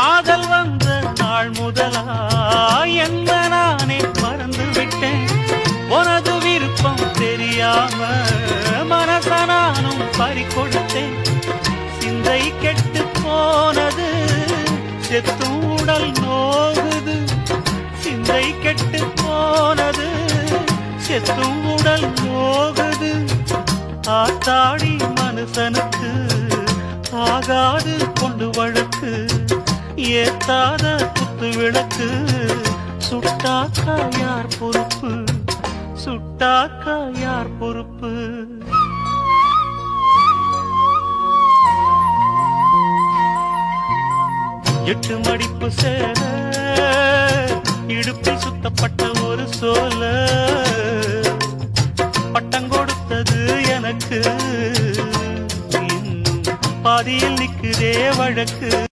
காதல் வந்த நாள் முதலா என்ன நானே மறந்து விட்டேன் உனது விருப்பம் தெரியாம மனச நானும் பறிக்கொடுத்தேன் சிந்தை கெட்டு போனது செத்தும் உடல் நோகுது. சிந்தை கெட்டு போனது செத்தும் உடல் நோகுது. ஆத்தாடி மனுஷனுக்கு ஆகாது கொண்டு வழக்கு. ஏத்தாத குத்து விளக்கு. சுட்டாக்கா யார் பொறுப்பு? சுட்டாக்கா யார் பொறுப்பு? எட்டு மடிப்பு சேர இடுப்பில் சுத்தப்பட்ட ஒரு சோல. பட்டம் கொடுத்தது எனக்கு. பாதியில் நிற்குதே வழக்கு.